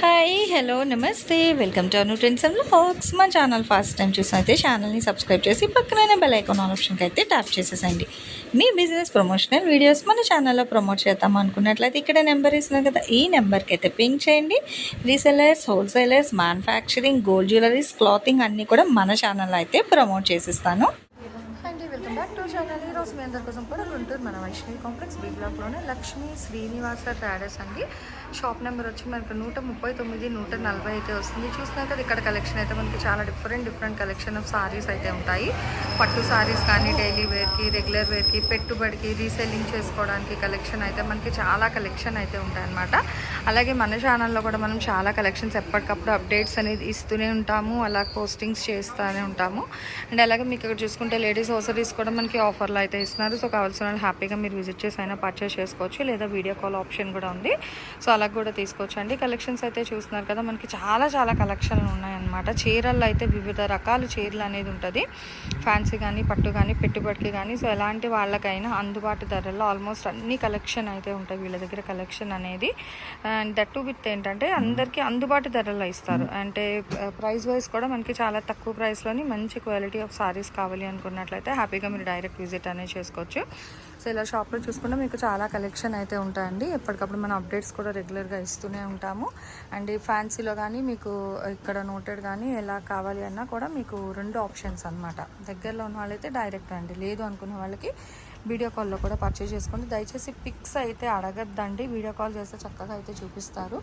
Hi hello నమస్తే. Welcome to Anu trends and facts మా channel first time చూసినైతే ఛానల్ని సబ్స్క్రైబ్ చేసి పక్కన బెల్ ఐకాన్ ఆప్షన్కి అయితే ట్యాప్ చేసేసండి మీ బిజినెస్ ప్రమోషనల్ వీడియోస్ మన ఛానల్లో ప్రమోట్ చేద్దాం అనుకున్నట్లయితే ఇక్కడ నెంబర్ ఇస్తున్నాం కదా ఈ నెంబర్కి అయితే పింక్ చేయండి. Resellers wholesalers manufacturing gold jewelleries clothing అన్నీ కూడా మన ఛానల్లో అయితే ప్రమోట్ చేసిస్తాను. అండి వెల్కమ్ బ్యాక్ టు ఛానల్. ఈ రోజు మీ అందరి కోసం కూడా గుంటూరు మన వైష్ణవి కాంప్లెక్స్ బీ బ్లాక్లోనే లక్ష్మీ శ్రీనివాస ట్రాడర్స్ అండి. షాప్ నెంబర్ వచ్చి మనకు నూట ముప్పై తొమ్మిది నూట నలభై అయితే వస్తుంది. చూసినా కదా ఇక్కడ కలెక్షన్ అయితే మనకి చాలా different different collection of saris అయితే ఉంటాయి. పట్టు సారీస్ కానీ డైలీ వేర్కి రెగ్యులర్ వేర్కి పెట్టుబడికి రీసెల్లింగ్ చేసుకోవడానికి కలెక్షన్ అయితే మనకి చాలా కలెక్షన్ అయితే ఉంటాయన్నమాట. అలాగే మన ఛానల్లో కూడా మనం చాలా కలెక్షన్స్ ఎప్పటికప్పుడు అప్డేట్స్ అనేది ఇస్తూనే ఉంటాము. అలా పోస్టింగ్స్ చేస్తూనే ఉంటాము. అండ్ అలాగే మీకు ఇక్కడ చూసుకుంటే లేడీస్ హోసరీస్ కూడా మనకి ఆఫర్లో అయితే ఇస్తున్నారు. సో కావాల్సిన వాళ్ళు హ్యాపీగా మీరు విజిట్ చేసి అయినా పర్చేస్ చేసుకోవచ్చు. లేదా వీడియో కాల్ ఆప్షన్ కూడా ఉంది. సో అలా కూడా తీసుకోవచ్చు. అండి కలెక్షన్స్ అయితే చూస్తున్నారు కదా మనకి చాలా చాలా కలెక్షన్లు ఉన్నాయన్నమాట. చీరల్లో అయితే వివిధ రకాల చీరలు అనేది ఉంటుంది. ఫ్యాన్సీ కానీ పట్టు కానీ పెట్టుబడికి కానీ సో ఎలాంటి వాళ్ళకైనా అందుబాటు ధరల్లో ఆల్మోస్ట్ అన్ని కలెక్షన్ అయితే ఉంటాయి వీళ్ళ దగ్గర కలెక్షన్ అనేది. అండ్ దట్టు విత్ ఏంటంటే అందరికీ అందుబాటు ధరల్లో ఇస్తారు. అంటే uh, ప్రైస్ వైజ్ కూడా మనకి చాలా తక్కువ ప్రైస్లోని మంచి క్వాలిటీ ఆఫ్ సారీస్ కావాలి అనుకున్నట్లయితే హ్యాపీగా మీరు డైరెక్ట్ విజిట్ అనేది చేసుకోవచ్చు. సో ఇలా షాప్లో చూసుకుంటే మీకు చాలా కలెక్షన్ అయితే ఉంటాయండి. ఎప్పటికప్పుడు మనం అప్డేట్స్ కూడా రెగ్యులర్గా ఇస్తూనే ఉంటాము. అండ్ ఫ్యాన్సీలో కానీ మీకు ఇక్కడ నోటెడ్ కానీ ఎలా కావాలి అన్నా కూడా మీకు రెండు ఆప్షన్స్ అనమాట దగ్గరలో ఉన్న వాళ్ళైతే డైరెక్ట్ అండి. లేదు అనుకునే వాళ్ళకి వీడియో కాల్లో కూడా పర్చేజ్ చేసుకోండి. దయచేసి పిక్స్ అయితే అడగద్దండి. వీడియో కాల్ చేస్తే చక్కగా అయితే చూపిస్తారు.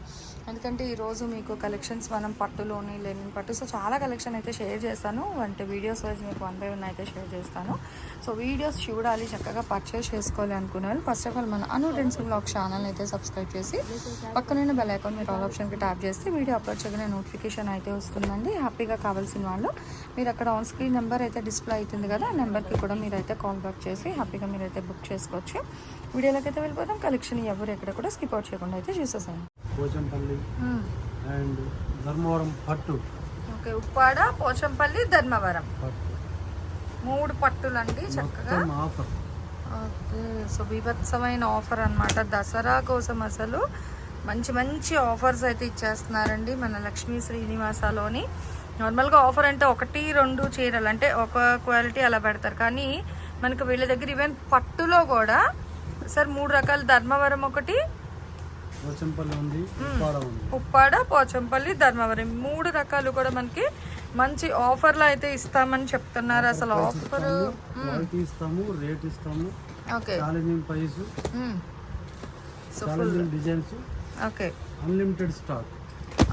ఎందుకంటే ఈరోజు మీకు కలెక్షన్స్ మనం పట్టులోని లెనిన్ పట్టు సో చాలా కలెక్షన్ అయితే షేర్ చేస్తాను. అంటే వీడియోస్ వైజ్ మీకు వన్ బై వన్ అయితే షేర్ చేస్తాను. సో వీడియోస్ చూడాలి చక్కగా పర్చేస్ చేసుకోవాలి అనుకునే వాళ్ళు ఫస్ట్ ఆఫ్ ఆల్ మన అను డెన్స్ బ్లాగ్ ఛానల్ అయితే సబ్స్క్రైబ్ చేసి పక్కనున్న బెల్ ఐకాన్ మీరు ఆల్ ఆప్షన్కి ట్యాప్ చేస్తే వీడియో అప్లోడ్ చేయగానే నోటిఫికేషన్ అయితే వస్తుందండి. హ్యాపీగా కావాల్సిన వాళ్ళు. మీరు అక్కడ ఆన్ స్క్రీన్ నెంబర్ అయితే డిస్ప్లే అవుతుంది కదా ఆ నెంబర్కి కూడా మీరైతే కాల్ బ్యాక్ చేసి హ్యాపీగా మీరైతే బుక్ చేసుకోవచ్చు. వీడియోలోకి అయితే వెళ్ళిపోతాం కలెక్షన్ ఎవరు ఎక్కడ కూడా స్కిప్ అవుట్ చేయకుండా అయితే చూసేసాను పోచంపల్లి అండ్ ధర్మవరం పట్టు ఓకే ఉప్పాడ పోచంపల్లి ధర్మవరం. మూడు పట్టులండి చక్కగా. మొత్తం ఆఫర్ ఓకే సో బీభత్సమైన ఆఫర్ అన్నమాట. దసరా కోసం అసలు మంచి మంచి ఆఫర్స్ అయితే ఇచ్చేస్తున్నారండి మన లక్ష్మీ శ్రీనివాసలోని. నార్మల్గా ఆఫర్ అంటే ఒకటి రెండు చీరలు. అంటే ఒక క్వాలిటీ అలా పెడతారు. కానీ మనకు వీళ్ళ దగ్గర ఈవెన్ పట్టులో కూడా సార్ మూడు రకాల ధర్మవరం ఒకటి. పోచంపల్లి ఉంది ఉప్పాడ పోచంపల్లి ధర్మవరం. మూడు రకాలు కూడా మనకి మంచి ఆఫర్లో అయితే ఇస్తామని చెప్తున్నారు అసలు ఆఫర్ ఇస్తాము రేట్ ఇస్తాము okay price designs okay unlimited stock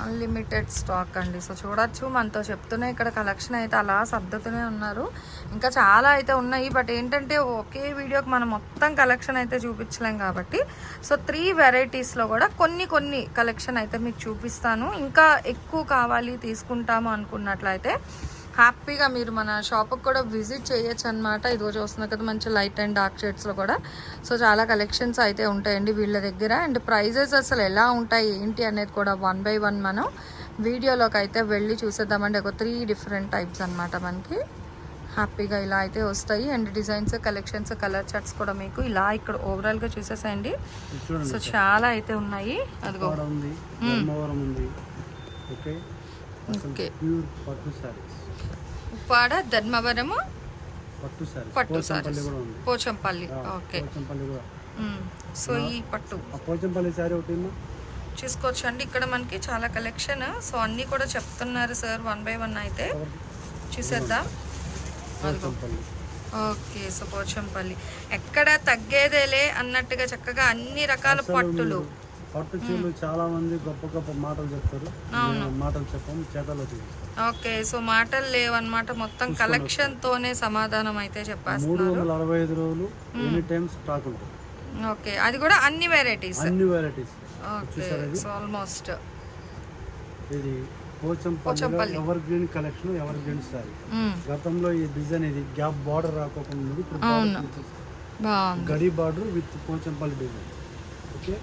unlimited stock అండి. సో చూడొచ్చు మనతో చెప్తూనే ఇక్కడ కలెక్షన్ అయితే అలా సర్దుతూనే ఉన్నారు. ఇంకా చాలా అయితే ఉన్నాయి. బట్ ఏంటంటే ఒకే వీడియోకి మనం మొత్తం కలెక్షన్ అయితే చూపించలేం కాబట్టి. సో త్రీ వెరైటీస్లో కూడా కొన్ని కొన్ని కలెక్షన్ అయితే మీకు చూపిస్తాను. ఇంకా ఎక్కువ కావాలి తీసుకుంటాము అనుకున్నట్లయితే హ్యాపీగా మీరు మన షాప్కి కూడా విజిట్ చేయొచ్చు అనమాట ఈరోజు వస్తున్న కదా మంచి లైట్ అండ్ డార్క్ షేడ్స్లో కూడా. సో చాలా కలెక్షన్స్ అయితే ఉంటాయండి వీళ్ళ దగ్గర. అండ్ ప్రైజెస్ అసలు ఎలా ఉంటాయి ఏంటి అనేది కూడా వన్ బై వన్ మనం వీడియోలోకి అయితే వెళ్ళి చూసేద్దామండి. ఒక త్రీ డిఫరెంట్ టైప్స్ అన్నమాట మనకి. హ్యాపీగా ఇలా అయితే వస్తాయి. And designs collections colour charts కూడా మీకు ఇలా ఇక్కడ ఓవరాల్గా చూసేసేయండి. సో చాలా అయితే ఉన్నాయి. అదిగో. ధర్మవరం ఉంది. ఓకే. ఓకే. ప్యూర్ పట్టు శారీస్. ఉప్పాడ ధర్మవరము పట్టు శారీస్. పట్టు పోచంపల్లి సారీస్ పోచంపల్లి. ఓకే. పోచంపల్లి కూడా. సో ఈ పట్టు. పోచంపల్లి శారీ ఒకటి? చూసుకోవచ్చు అండి ఇక్కడ మనకి చాలా కలెక్షన్. సో అన్నీ కూడా చెప్తున్నారు సార్ వన్ బై వన్ అయితే. చూసేద్దాం. ఓకే. సో పోచంపల్లి. ఎక్కడ తగ్గేదేలే అన్నట్టుగా చక్కగా అన్ని రకాల పట్టులు. పట్టు చీరలు చాలా మంది గొప్ప గొప్ప మాటలు చెప్తారు. మాటలు చెప్పాము చేతల్లో చూపిస్తాం ఓకే సో మాటలు లేవన్నమాట. మొత్తం కలెక్షన్ తోనే సమాధానం అయితే మూడు చెప్పేస్తున్నారు. వందల అరవై ఐదు రోజులు ఎనీ టైమ్ స్టాక్ ఉంటుంది. ఓకే అది కూడా అన్ని వెరైటీస్ అన్ని వెరైటీస్ ఓకే సో ఆల్మోస్ట్ ఇది Pochampally. Evergreen collection evergreen sari గతంలో ఈ డిజైన్ ఇది గ్యాప్ బార్డర్ రాకోకుండా గడి border with Pochampally design. Okay?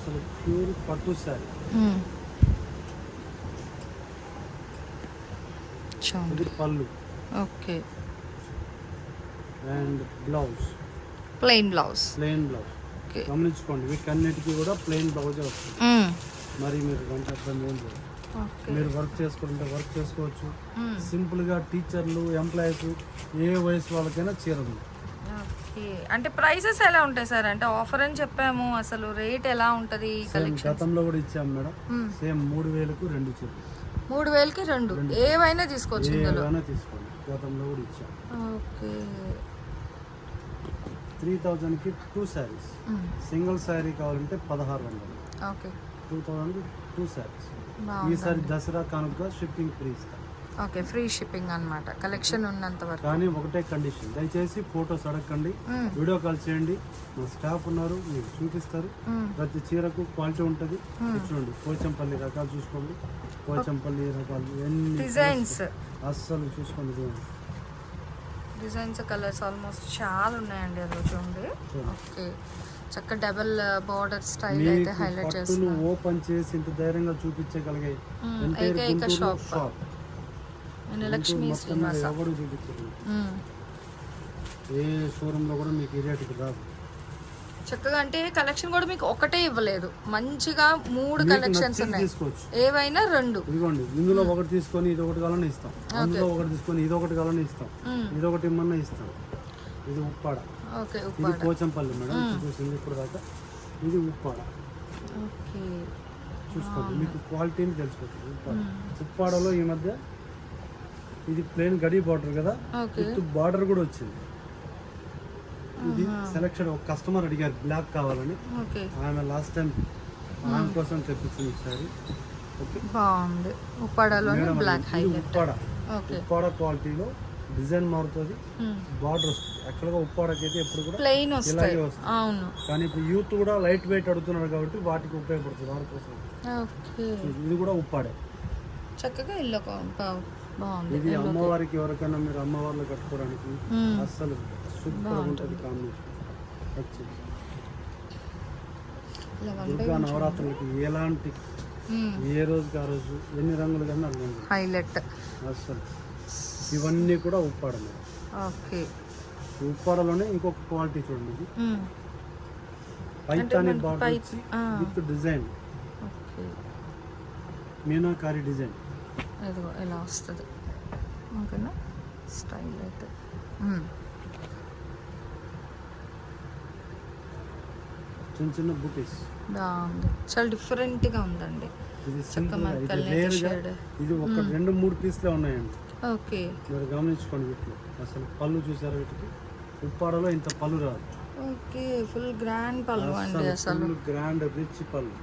అసలు ప్యూర్ పట్టు సారీ ఇది పళ్ళు. Okay. And blouse. Plain blouse. Plain blouse. గమనించుకోండి వీటన్నిటికీ కూడా ప్లెయిన్ బ్లౌజే వస్తుంది. మరి మీరు గంట ఇబ్బంది ఏం లేదు మీరు వర్క్ చేసుకుంటే వర్క్ చేసుకోవచ్చు. సింపుల్గా టీచర్లు ఎంప్లాయీస్ ఏ వయసు వాళ్ళకైనా చీర ఉంది ఓకే అంటే ప్రైసెస్ ఎలా ఉంటాయి సార్ అంటే ఆఫర్ అని చెప్పాము అసలు రేట్ ఎలా ఉంటుంది గతంలో కూడా ఇచ్చాం మేడం. సేమ్ మూడు వేలకు రెండు చీరలు మూడు వేలకి రెండు. ఏవైనా తీసుకోవచ్చు ఏమైనా తీసుకోండి. గతంలో కూడా ఇచ్చాం. ఓకే త్రీ థౌజండ్కి టూ శారీస్ సింగిల్ శారీ కావాలంటే పదహారు వందలు. ఓకే టూ థౌజండ్కి టూ శారీస్ ఈసారి దసరా కానుక షిప్పింగ్ ఫ్రీ ఇస్తాం. ఓకే ఫ్రీ షిప్పింగ్ అన్నమాట. కలెక్షన్ ఉన్నంత వరకు. కానీ ఒకటే కండిషన్ దయచేసి ఫొటోస్ అడగండి. వీడియో కాల్ చేయండి. మా స్టాఫ్ ఉన్నారు మీకు చూపిస్తారు. ప్రతి చీరకు క్వాలిటీ ఉంటుంది. చూడండి పోచంపల్లి రకాలు చూసుకోండి. పోచంపల్లి రకాలు ఎన్ని డిజైన్స్ అస్సలు చూసుకోండి చూడండి. డిజైన్స్ కలర్స్ ఆల్మోస్ట్ చాలా ఉన్నాయండి అందులో చూడండి. ఓకే. చక్క డబల్ బార్డర్ స్టైల్ అయితే హైలైట్ చేస్తున్నారు. ఓపెన్ చేసి ఇంత ధైర్యంగా చూపించగలిగే ఏకైక షాప్. షాప్ నేను లక్ష్మీ మొత్తం శ్రీనివాస. ఎవరు చూపించరు. మ్మ్. ఏ షోరూంలో కూడా మీకు ఈ రేటుకి రాదు. చక్కగా అంటే కలెక్షన్ కూడా మీకు ఒకటే ఇవ్వలేదు. మంచిగా మూడు కలెక్షన్స్ ఉన్నాయి. ఏవైనా రెండు. ఇదిగోండి ఇందులో ఒకటి తీసుకొని ఇది ఒకటి కావాలని ఇస్తాం. అందులో ఒకటి తీసుకొని ఇది ఒకటి కావాలని ఇస్తాం. ఇది ఒకటి ఇమ్మన్నా ఇస్తాం. ఇది ఉప్పాడ. ఓకే ఇది పోచంపల్లి మేడం చూసింది ఇప్పుడు దాకా ఇది ఉప్పాడ. ఓకే. చూసుకోండి మీకు క్వాలిటీని తెలిసిపోతుంది ఉప్పాడ. ఉప్పాడలో ఈ మధ్య ఇది ప్లేన్ గడి బార్డర్ కదా? విత్ బార్డర్ కూడా వచ్చింది. ఇది సెలక్షన్ ఒక కస్టమర్ అడిగారు బ్లాక్ కావాలని. ఆమె లాస్ట్ టైం ఆమె కోసం తెప్పించింది ఈసారి. ఓకే. బాగుంది. ఉప్పాడలోనే మేడం బ్లాక్ ఇది హైలైట్ ఉప్పాడ. క్వాలిటీలో డిజైన్ మారుతుంది. బార్డర్ వస్తుంది. యాక్చువల్గా ఉప్పాడకి అయితే ఎప్పుడు కూడా ప్లెయిన్ ఇలాగే వస్తుంది. అవును. కానీ ఇప్పుడు యూత్ కూడా లైట్ వెయిట్ అడుగుతున్నారు కాబట్టి వాటికి ఉపయోగపడుతుంది. వాటి కోసం. ఇది కూడా ఉప్పాడే. చక్కగా ఇల్లు బాగుంది. ఇది అమ్మవారికి ఎవరికైనా మీరు అమ్మవార్లు కట్టుకోవడానికి. అస్సలు సూపర్ ఉంటుంది కాంబినేషన్. దుర్గా నవరాత్రులకి ఎలాంటి ఏ రోజుకి ఆ రోజు ఎన్ని రంగులు కన్నా హైలైట్. అస్సలు. ఇవన్నీ కూడా ఉప్పాడ ఓకే. ఉప్పాడలోనే ఇంకొక క్వాలిటీ చూడండి ఇది. Paithani border with design. Meenakari design. ఇదిగో ఇలా వస్తుంది. ఓకేనా? స్టైల్ అయితే. చిన్న చిన్న బుటీస్. బాగుంది చాలా డిఫరెంట్గా ఉందండి. ఇది ఒక రెండు మూడు పీస్లే ఉన్నాయండి. ఓకే. మీరు గమనించుకోండి వీటిలో అసలు పళ్ళు చూసారు వీటికి? ఉప్పాడలో ఇంత పళ్ళు రాదు. ఓకే ఫుల్ గ్రాండ్ పళ్ళు అండి అసలు. గ్రాండ్ రిచ్ పళ్ళు.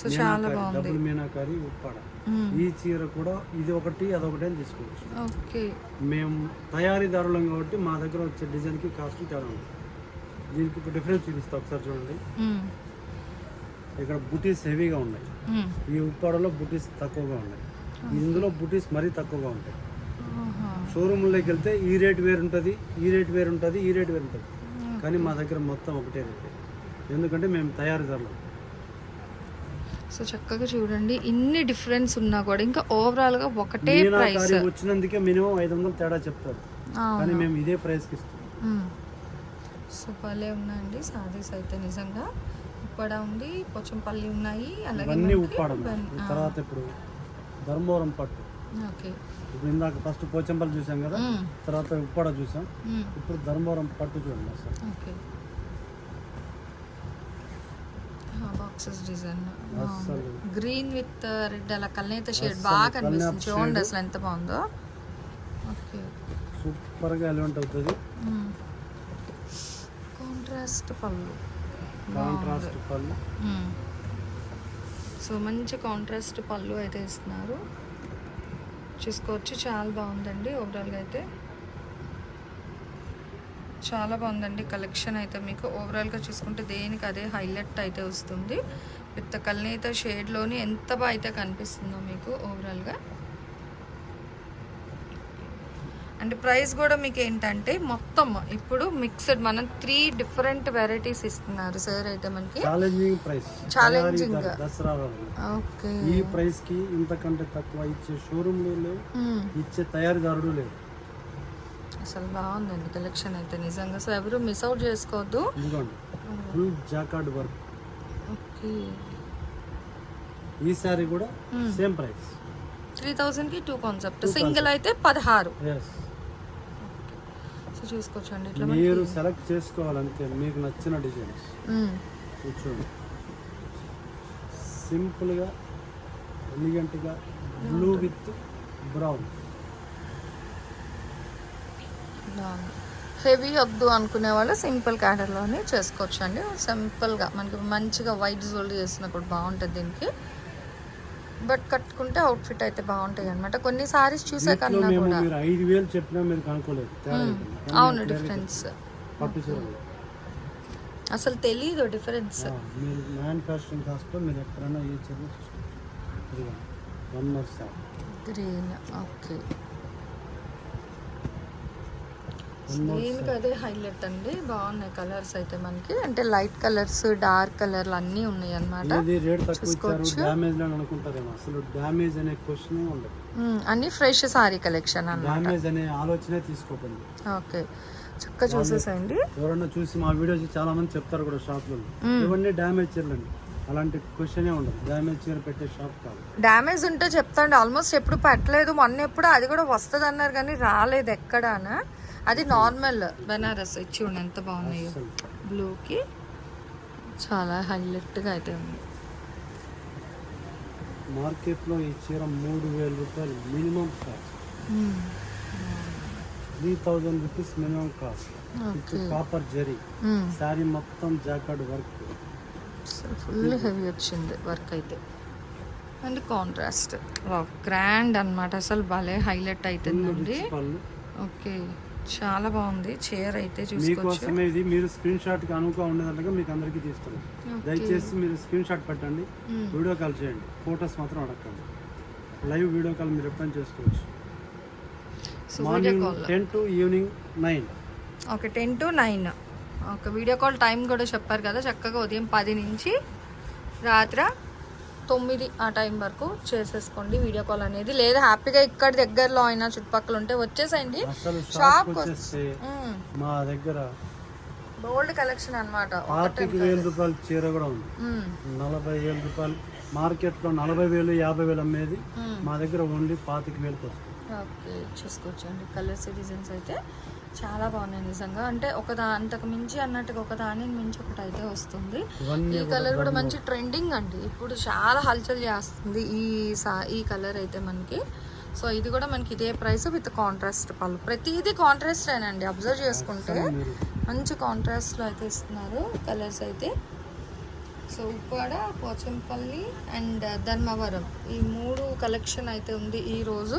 సో చాలా బాగుంది. డబుల్ మీనాకారి ఉప్పాడ. ఈ చీర కూడా ఇది ఒకటి అదొకటి అని తీసుకోవచ్చు. ఓకే మేము తయారీదారులం కాబట్టి మా దగ్గర వచ్చే డిజైన్కి కాస్ట్ తేడా ఉంది. దీనికి ఇప్పుడు డిఫరెన్స్ చూపిస్తా ఒకసారి చూడండి. మ్మ్. ఇక్కడ బుటీస్ హెవీగా ఉన్నాయి. మ్మ్. ఈ ఉప్పాడలో బుటీస్ తక్కువగా ఉన్నాయి. ఇందులో బుటీస్ మరీ తక్కువగా ఉంటాయి. ఆహా. షోరూమ్లోకి వెళ్తే ఈ రేట్ వేరు ఉంటుంది ఈ రేట్ వేరు ఉంటుంది ఈ రేట్ వేరు ఉంటుంది కానీ మా దగ్గర మొత్తం ఒకటే రేట్. ఎందుకంటే మేము తయారీదారులం. సో చక్కగా చూడండి ఇన్ని డిఫరెన్స్ ఉన్నా కూడా ఇంకా ఓవరాల్గా ఒకటే ప్రైస్ వచ్చినందుకే మినిమం ఐదు వందలు తేడా చెప్తారు. కానీ మేము ఇదే ప్రైస్కి ఇస్తాం సో భలే ఉన్నాయండి సారీస్ అయితే నిజంగా. ఉప్పడ ఉంది పోచంపల్లి ఉన్నాయి అలాగే ఉప్పాడం తర్వాత ఇప్పుడు ధర్మవరం పట్టు. ఓకే. ఇప్పుడు ఇందాక ఫస్ట్ పోచంపల్లి చూసాం కదా. తర్వాత ఉప్పాడ చూసాం. ఇప్పుడు ధర్మవరం పట్టు చూడండి అసలు. Okay. Boxes design green with red అలా కల్నేత షేడ్ బాగా కనిపిస్తుంది. చూడండి. అసలు ఎంత బాగుందో. ఓకే సూపర్గా ఎలిమెంట్ అవుతుంది కాంట్రాస్ట్ పళ్ళు. కాంట్రాస్ట్ పళ్ళు. సో మంచి కాంట్రాస్ట్ పళ్ళు అయితే ఇస్తున్నారు. చూసుకోవచ్చు. చాలా బాగుందండి. ఓవరాల్గా అయితే. చాలా బాగుందండి కలెక్షన్ అయితే. మీకు ఓవరాల్గా చూసుకుంటే దేనికి అదే హైలైట్ అయితే వస్తుంది. విత్ కల్నేత షేడ్లోని ఎంత బాగా అయితే కనిపిస్తుందో మీకు ఓవరాల్గా అండ్ ప్రైస్ కూడా మీకు ఏంటంటే మొత్తం ఇప్పుడు మిక్స్డ్ మనం త్రీ డిఫరెంట్ వెరైటీస్ ఇస్తున్నారు సార్ అయితే మనకి. Challenging price. ఓకే. ఈ ప్రైస్కి ఇంతకంటే తక్కువ ఇచ్చే షోరూమ్లు లేవు. ఇచ్చే తయారీదారుడు లేవు అసలు బాగుందండి కలెక్షన్ అయితే నిజంగా. సో ఎవరు మిస్ అవుట్ చేసుకోవద్దు. Full jacquard work okay. ఈ సారీ కూడా సేమ్ ప్రైస్ త్రీ థౌజండ్కి టూ కాన్సెప్ట్ సింగిల్ అయితే పదహారు. సో చూసుకోవచ్చండి ఇట్లా మీరు సెలెక్ట్ చేసుకోవాలంతే మీకు నచ్చిన డిజైన్స్ మ్మ్. కూర్చోండి. సింపుల్గా ఎలిగెంట్గా బ్లూ విత్ బ్రౌన్ హెవీ వద్దు అనుకునే వాళ్ళు సింపుల్ క్యాటర్లోనే చేసుకోవచ్చు అండి సింపుల్గా మనకి మంచిగా వైట్ జోల్డ్ చేసిన కూడా బాగుంటుంది దీనికి. బట్ కట్టుకుంటే అవుట్ఫిట్ అయితే బాగుంటాయి అనమాట కొన్ని సారీస్ చూసే కన్నా కూడా. మీరు ఐదు వేలు చెప్పినా మీరు కనుక్కోలేదు. తేడా అయిపోయింది. కానీ అవును డిఫరెన్స్ అసలు తెలీదు డిఫరెన్స్ మీరు మ్యానుఫ్యాక్చరింగ్ మీరు ఎక్కడైనా ఏ గ్రీన్ ఓకే దీనికి అదే హైలైట్ అండి. బాగున్నాయి కలర్స్ అయితే మనకి. అంటే లైట్ కలర్స్ డార్క్ కలర్లు అన్నీ ఉన్నాయి అన్నమాట. ఏది రేట్ తక్కువ ఇచ్చారు. చూసుకోవచ్చు. డ్యామేజ్ అని అనుకుంటారేమో. అసలు డ్యామేజ్ అనే క్వశ్చన్ ఉండదు. మ్మ్. అన్ని ఫ్రెష్ సారీ కలెక్షన్ అన్నమాట. డ్యామేజ్ అనే ఆలోచనే తీసుకోకండి. ఓకే. చక్కగా చూసేసేయండి. ఎవరన్నా చూసి మా వీడియోస్ చాలా మంది చెప్తారు కూడా షాప్లో. ఇవన్నీ డ్యామేజ్ చీరలండి అలాంటి క్వశ్చనే ఉండదు. డ్యామేజ్ చీర పెట్టే షాప్ కాదు. డ్యామేజ్ ఉంటే చెప్తాండి. ఆల్మోస్ట్ ఎప్పుడు పెట్టలేదు. మొన్న ఎప్పుడు అది కూడా వస్తుంది అన్నారు కానీ రాలేదు ఎక్కడానా అది నార్మల్ బెనారస్ ఇచ్చి ఉండి ఎంత బాగున్నాయో. బ్లూకి చాలా హైలైట్గా అయితే ఉంది. మార్కెట్లో ఈ చీర మూడు వేల రూపాయలు minimum cost. Three thousand rupees minimum cost copper zari. Sari మొత్తం జాకెట్ వర్క్ ఫుల్ హెవీ వచ్చింది వర్క్ అయితే. అండ్ కాంట్రాస్ట్ గ్రాండ్ అన్నమాట. అసలు భలే హైలైట్ అవుతుందండి ఓకే చాలా బాగుంది. చీర అయితే చూసుకోవచ్చు. మీకోసమే ఇది మీరు స్క్రీన్ షాట్కి అనుకో ఉండేదంటగా మీకు అందరికీ తీస్తాను. దయచేసి మీరు స్క్రీన్ షాట్ పెట్టండి. వీడియో కాల్ చేయండి. ఫొటోస్ మాత్రం అడగండి లైవ్ వీడియో కాల్ మీరు ఎప్పుడైనా చేసుకోవచ్చు. Morning ten to evening nine okay ten to nine ఒక వీడియో కాల్ టైం కూడా చెప్పారు కదా చక్కగా ఉదయం పది నుంచి రాత్రి తొమ్మిది ఆ టైం వరకు చేసేసుకోండి వీడియో కాల్ అనేది. లేదా హ్యాపీగా ఇక్కడ దగ్గరలో అయినా చుట్టుపక్కల ఉంటే వచ్చేసేయండి. షాప్ మా దగ్గర బోల్డ్ కలెక్షన్ అనమాట పాతిక వేల రూపాయల చీర కూడా ఉంది. నలభై వేల రూపాయలు. మార్కెట్లో నలభై వేలు యాభై వేలు అమ్మేది. మా దగ్గర ఓన్లీ పాతిక వేలకు వస్తుంది ఓకే చూసుకోవచ్చండి కలర్స్ డిజైన్స్ అయితే చాలా బాగున్నాయి నిజంగా. అంటే ఒక దా అంతకు మించి అన్నట్టుగా ఒక దానికి మించి ఒకటి అయితే వస్తుంది ఈ కలర్ కూడా మంచి ట్రెండింగ్ అండి. ఇప్పుడు చాలా హల్చల్ చేస్తుంది ఈ సా ఈ కలర్ అయితే మనకి. సో ఇది కూడా మనకి ఇదే ప్రైస్ విత్ కాంట్రాస్ట్ పళ్ళు. ప్రతిదీ కాంట్రాస్ట్ అండి అబ్జర్వ్ చేసుకుంటే మంచి కాంట్రాస్ట్లో అయితే ఇస్తున్నారు కలర్స్ అయితే. So Uppada Pochampally and Dharmavaram. ఈ మూడు కలెక్షన్ అయితే ఉంది ఈ రోజు.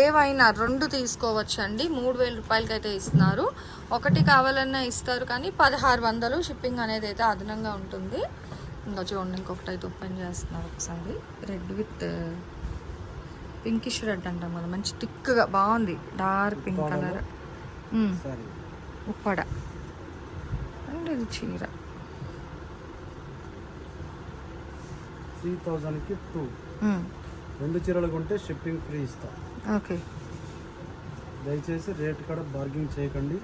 ఏవైనా రెండు తీసుకోవచ్చు అండి మూడు వేల రూపాయలకి అయితే ఇస్తున్నారు. ఒకటి కావాలన్నా ఇస్తారు కానీ పదహారు వందలు షిప్పింగ్ అనేది అయితే అదనంగా ఉంటుంది. ఇంకా చూడండి ఇంకొకటి అయితే ఓపెన్ చేస్తున్నారు ఒకసారి. రెడ్ విత్ పింకిష్ రెడ్ అంటాం కదా మంచి థిక్గా బాగుంది. డార్క్ పింక్ కలర్ సరే ఉప్పడ. అండ్ ఇది చీర. త్రీ థౌజండ్కి టూ. రెండు చీరలు కొంటే షిప్పింగ్ ఫ్రీ ఇస్తాం. ఓకే. దయచేసి రేట్ కూడా బార్గింగ్ చేయకండి.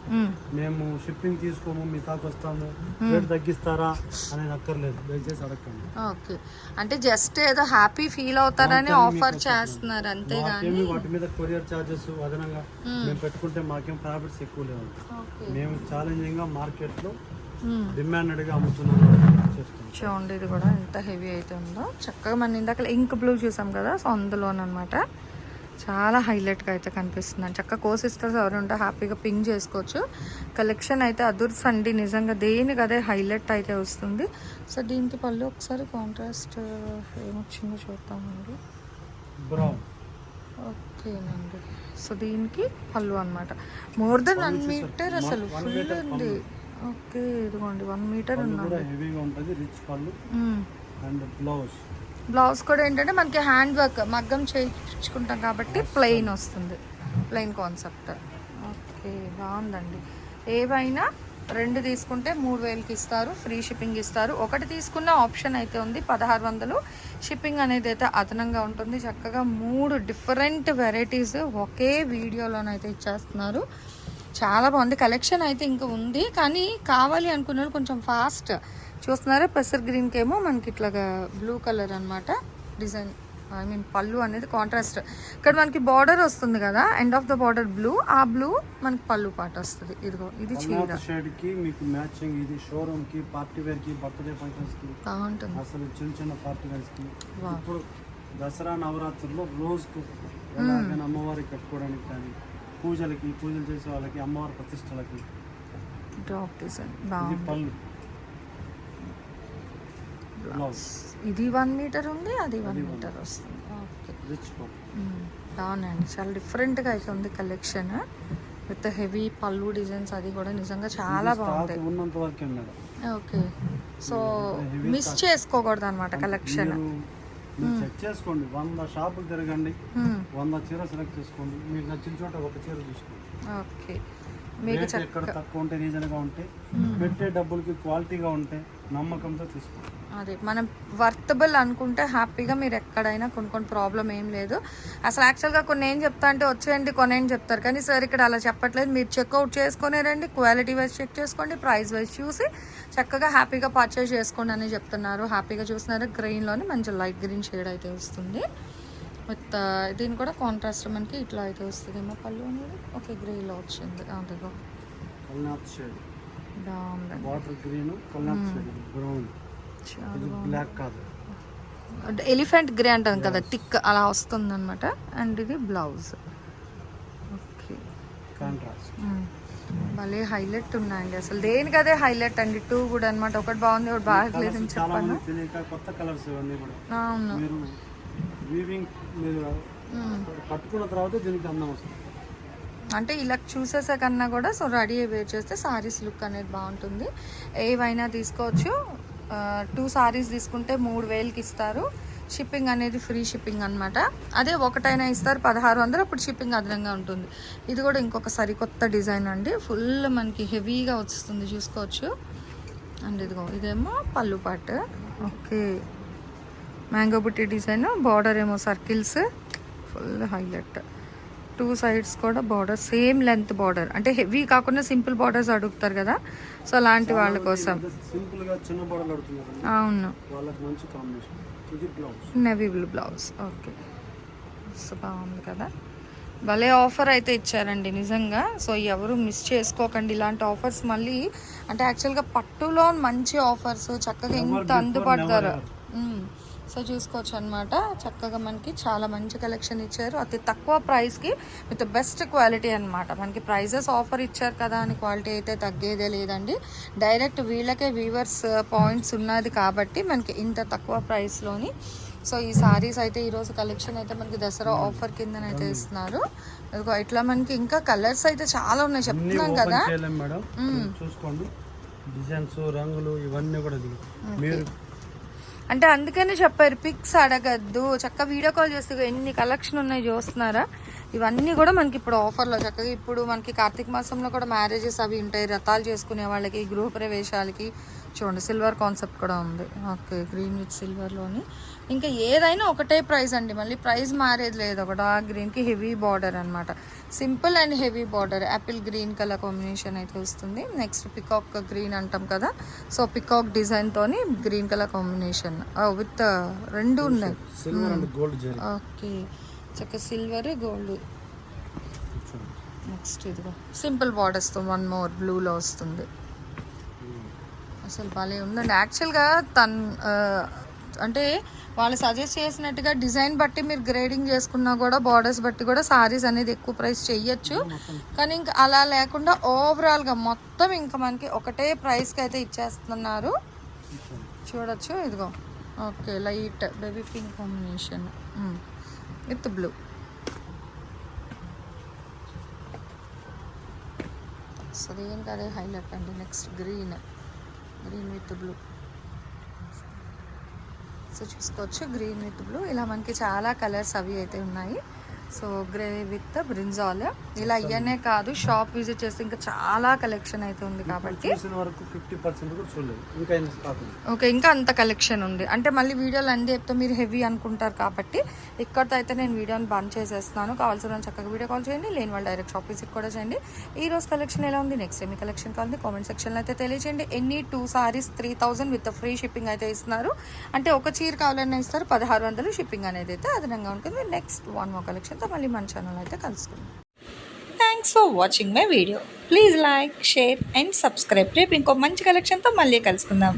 మేము షిప్పింగ్ తీసుకోము మీ తాకు వస్తాము. రేట్ తగ్గిస్తారా అనేది అక్కర్లేదు. దయచేసి అడగండి ఓకే. అంటే జస్ట్ ఏదో హ్యాపీ ఫీల్ అవుతారని ఆఫర్ చేస్తున్నారు మాకేమి వాటి మీద కొరియర్ చార్జెస్ అదనంగా మేము పెట్టుకుంటే మాకేం ప్రాఫిట్స్ ఎక్కువ లేవు. మేము ఛాలెంజింగ్గా మార్కెట్లో డిమాండెడ్గా అమ్ముతున్నాము చేస్తున్నాం చూడండి ఇది కూడా ఎంత హెవీ అయితే ఉందో. చక్కగా మన ఇందాక ఇంక్ బ్లూ చూసాం కదా సో అందులోనమాట చాలా హైలైట్గా అయితే కనిపిస్తుంది చక్కగా కో సిస్టర్స్ ఎవరు ఉంటే హ్యాపీగా పింక్ చేసుకోవచ్చు. కలెక్షన్ అయితే అదుర్స్ అండి నిజంగా దేనికి అదే హైలైట్ అయితే వస్తుంది. సో దీనికి పళ్ళు ఒకసారి కాంట్రాస్ట్ ఏమొచ్చిందో చూద్దామండి. బ్రౌన్ ఓకేనండి. సో దీనికి పళ్ళు అనమాట మోర్ దెన్ వన్ మీటర్ అసలు ఫుల్ ఉంది. ఓకే ఇదిగోండి వన్ మీటర్ కూడా హెవీగా ఉంటుంది రిచ్ పళ్ళు. అండ్ బ్లౌజ్ బ్లౌజ్ కూడా ఏంటంటే మనకి హ్యాండ్ వర్క్ మగ్గం చేయించుకుంటాం కాబట్టి ప్లెయిన్ వస్తుంది. ప్లెయిన్ కాన్సెప్ట్ ఓకే బాగుందండి. ఏవైనా రెండు తీసుకుంటే మూడు వేలకి ఇస్తారు ఫ్రీ షిప్పింగ్ ఇస్తారు. ఒకటి తీసుకున్న ఆప్షన్ అయితే ఉంది పదహారు వందలు. షిప్పింగ్ అనేది అయితే అదనంగా ఉంటుంది. చక్కగా మూడు డిఫరెంట్ వెరైటీస్ ఒకే వీడియోలోనైతే ఇచ్చేస్తున్నారు. చాలా బాగుంది. కలెక్షన్ అయితే ఇంకా ఉంది. కానీ కావాలి అనుకున్న వాళ్ళు కొంచెం ఫాస్ట్ చూస్తున్నారా? పెసర్ గ్రీన్కి ఏమో మనకి ఇట్లాగా బ్లూ కలర్ అన్నమాట డిజైన్ ఐ మీన్ పళ్ళు అనేది కాంట్రాస్ట్ ఇక్కడ మనకి బార్డర్ వస్తుంది కదా? End of the border blue ఆ బ్లూ మనకి పళ్ళు పాట వస్తుంది. ఇదిగో ఇది చీర. షేడ్కి మీకు మ్యాచింగ్ ఇది షోరూమ్కి పార్టీ వేర్కి బర్త్డే ఫంక్షన్స్కి. బాగుంటుంది. అసలు చిన్న చిన్న పార్టీ వేర్స్కి. Wow. ఇప్పుడు దసరా నవరాత్రుల్లో రోజుకు ఎలాగైనా అమ్మవారికి కట్టుకోవడానికి కానీ పూజలకి పూజలు చేసే వాళ్ళకి అమ్మవారి ప్రతిష్టలకి. ఇది పళ్ళు. వన్ మీటర్ ఉంది అది వన్ మీటర్ వస్తుంది. బాగున్నాయండి చాలా డిఫరెంట్గా అయితే ఉంది collection with heavy pallu designs అది కూడా నిజంగా చాలా బాగుంటాయి. ఓకే. సో మిస్ చేసుకోకూడదు అనమాట కలెక్షన్ చేసుకోండి. వంద షాపులు తిరగండి. వంద చీర సెలెక్ట్ చేసుకోండి. మీకు నచ్చిన చోట ఒక చీర చూసుకోండి ఓకే. మీకు రేట్ ఎక్కడ తక్కువ ఉంటే రీజన్గా ఉంటే పెట్టే డబ్బులకి క్వాలిటీగా ఉంటే నమ్మకంతో తీసుకోండి. అదే మనం వర్తబుల్ అనుకుంటే హ్యాపీగా మీరు ఎక్కడైనా కొనుక్కొని ప్రాబ్లం ఏం లేదు. అసలు యాక్చువల్గా కొన్ని ఏం చెప్తా అంటే వచ్చేయండి కొనేయండి చెప్తారు. కానీ సార్ ఇక్కడ అలా చెప్పట్లేదు. మీరు చెక్అవుట్ చేసుకునే రండి క్వాలిటీ వైజ్ చెక్ చేసుకోండి ప్రైస్ వైజ్ చూసి చక్కగా హ్యాపీగా పర్చేస్ చేసుకోండి అని చెప్తున్నారు. హ్యాపీగా చూస్తున్నారు. గ్రీన్లోని మంచి లైట్ గ్రీన్ షేడ్ అయితే వస్తుంది. విత్ దీని కూడా కాంట్రాస్ట్ మనకి ఇట్లా అయితే వస్తుంది ఏమో పళ్ళు అనేది. ఓకే గ్రేలో వచ్చింది. వాటర్ గ్రీన్ బ్రౌన్ ఇది బ్లాక్ కాదు. ఎలిఫెంట్ గ్రే అంటాం కదా టిక్ అలా వస్తుంది అనమాట అండ్ ఇది బ్లౌజ్ ఓకే కాంట్రాస్ట్ భలే హైలైట్ ఉన్నాయండి. అసలు దేనికి అదే హైలైట్ అండి? టూ కూడా అనమాట ఒకటి బాగుంది ఒకటి బాగలేదని చాలా చెప్పాను అవును. వీవింగ్. కట్టుకున్న తర్వాత దీనికి అందం వస్తుంది. అంటే ఇలా చూసేసే కన్నా కూడా సో రెడీ వేర్ చేస్తే సారీస్ లుక్ అనేది బాగుంటుంది. ఏవైనా తీసుకోవచ్చు. టూ సారీస్ తీసుకుంటే మూడు వేలకి ఇస్తారు. షిప్పింగ్ అనేది ఫ్రీ షిప్పింగ్ అన్నమాట. అదే ఒకటైనా ఇస్తారు పదహారు వందలు అప్పుడు షిప్పింగ్ అదనంగా ఉంటుంది. ఇది కూడా ఇంకొక సరికొత్త డిజైన్ అండి. ఫుల్ మనకి హెవీగా వస్తుంది చూసుకోవచ్చు. అండ్ ఇదిగో ఇదేమో పళ్ళు పాట్. ఓకే మ్యాంగో బుట్టి డిజైన్ బార్డర్ ఏమో circles full highlight. Two sides కూడా బార్డర్ సేమ్ లెంత్ బార్డర్. అంటే హెవీ కాకుండా సింపుల్ బార్డర్స్ అడుగుతారు కదా? సో అలాంటి వాళ్ళ కోసం. అవును. Navy blue blouse okay so బాగుంది కదా? భలే ఆఫర్ అయితే ఇచ్చారండి నిజంగా. సో ఎవరు మిస్ చేసుకోకండి ఇలాంటి ఆఫర్స్ మళ్ళీ. అంటే యాక్చువల్గా పట్టులో మంచి ఆఫర్స్ చక్కగా ఎంత అందుబాటు ధర. సో చూసుకోవచ్చు అనమాట చక్కగా మనకి చాలా మంచి కలెక్షన్ ఇచ్చారు. అతి తక్కువ ప్రైస్కి విత్ బెస్ట్ క్వాలిటీ అన్నమాట. మనకి ప్రైజెస్ ఆఫర్ ఇచ్చారు కదా అని క్వాలిటీ అయితే తగ్గేదే లేదండి. డైరెక్ట్ వీళ్ళకే వీవర్స్ పాయింట్స్ ఉన్నది కాబట్టి మనకి ఇంత తక్కువ ప్రైస్లోని సో ఈ సారీస్ అయితే ఈరోజు కలెక్షన్ అయితే మనకి దసరా ఆఫర్ కిందనైతే ఇస్తున్నారు. ఇదిగో ఇట్లా మనకి ఇంకా కలర్స్ అయితే చాలా ఉన్నాయి. చెప్తున్నాం కదా. చూసుకోండి. డిజైన్స్ రంగులు ఇవన్నీ కూడా మీరు అంటే అందుకనే చెప్పారు పిక్స్ అడగద్దు. చక్కగా వీడియో కాల్ చేస్తే ఎన్ని కలెక్షన్ ఉన్నాయి చూస్తున్నారా? ఇవన్నీ కూడా మనకి ఇప్పుడు ఆఫర్లో. చక్కగా ఇప్పుడు మనకి కార్తీక మాసంలో కూడా మ్యారేజెస్ అవి ఉంటాయి. రథాలు చేసుకునే వాళ్ళకి గృహప్రవేశాలకి చూడండి సిల్వర్ కాన్సెప్ట్ కూడా ఉంది. ఓకే గ్రీన్ విత్ సిల్వర్లోని ఇంకా ఏదైనా ఒకటే ప్రైస్ అండి. మళ్ళీ ప్రైస్ మారేది లేదు. ఒకటి ఆ గ్రీన్కి హెవీ బార్డర్ అనమాట simple and heavy border apple green colour combination అయితే వస్తుంది. నెక్స్ట్ పికాక్ గ్రీన్ అంటాం కదా. సో పికాక్ డిజైన్తోని గ్రీన్ కలర్ కాంబినేషన్ విత్ రెండు ఉన్నాయి. ఓకే చక్క సిల్వర్ గోల్డ్ నెక్స్ట్ ఇదిగో. సింపుల్ బార్డర్స్తో వన్ మోర్ బ్లూలో వస్తుంది. అసలు భలే ఉందండి. యాక్చువల్గా తన్ అంటే వాళ్ళు సజెస్ట్ చేసినట్టుగా డిజైన్ బట్టి మీరు గ్రేడింగ్ చేసుకున్నా కూడా బార్డర్స్ బట్టి కూడా సారీస్ అనేది ఎక్కువ ప్రైస్ చెయ్యొచ్చు. కానీ ఇంకా అలా లేకుండా ఓవరాల్గా మొత్తం ఇంకా మనకి ఒకటే ప్రైస్కి అయితే ఇచ్చేస్తున్నారు. చూడొచ్చు ఇదిగో. Okay light baby pink combination with blue so దేనికి అదే హైలైట్ అండి? Next green green with blue. So చూసుకోవచ్చు. Green with blue. ఇలా మనకి చాలా కలర్స్ అవి అయితే ఉన్నాయి. So grey with brinjal. ఇలా అయ్యనే కాదు షాప్ విజిట్ చేస్తే ఇంకా చాలా కలెక్షన్ అయితే ఉంది కాబట్టి. ఎన్ని ఓకే ఇంకా అంత కలెక్షన్ ఉంది. అంటే మళ్ళీ వీడియోలు అన్ని చెప్తే మీరు హెవీ అనుకుంటారు కాబట్టి ఇక్కడితో అయితే నేను వీడియోని బంద్ చేసేస్తున్నాను. కావాల్సిన చక్కగా వీడియో కాల్ చేయండి లేని వాళ్ళు డైరెక్ట్ షాప్ విజిట్ కూడా చేయండి. ఈ రోజు కలెక్షన్ ఎలా ఉంది? నెక్స్ట్ మీ కలెక్షన్ కావాలి కామెంట్ సెక్షన్లో అయితే తెలియజేయండి. ఎన్ని two saris three thousand with free shipping అయితే ఇస్తున్నారు. అంటే ఒక చీర కావాలన్నా ఇస్తారు పదహారు వందలు షిప్పింగ్ అనేది అయితే అదనంగా ఉంటుంది. నెక్స్ట్ వన్ మో కలెక్షన్తో మళ్ళీ మన ఛానల్ అయితే కలుసుకుందాం. Thanks for watching my video please like share and subscribe రేపు ఇంకో మంచి కలెక్షన్తో మళ్ళీ కలుసుకుందాం.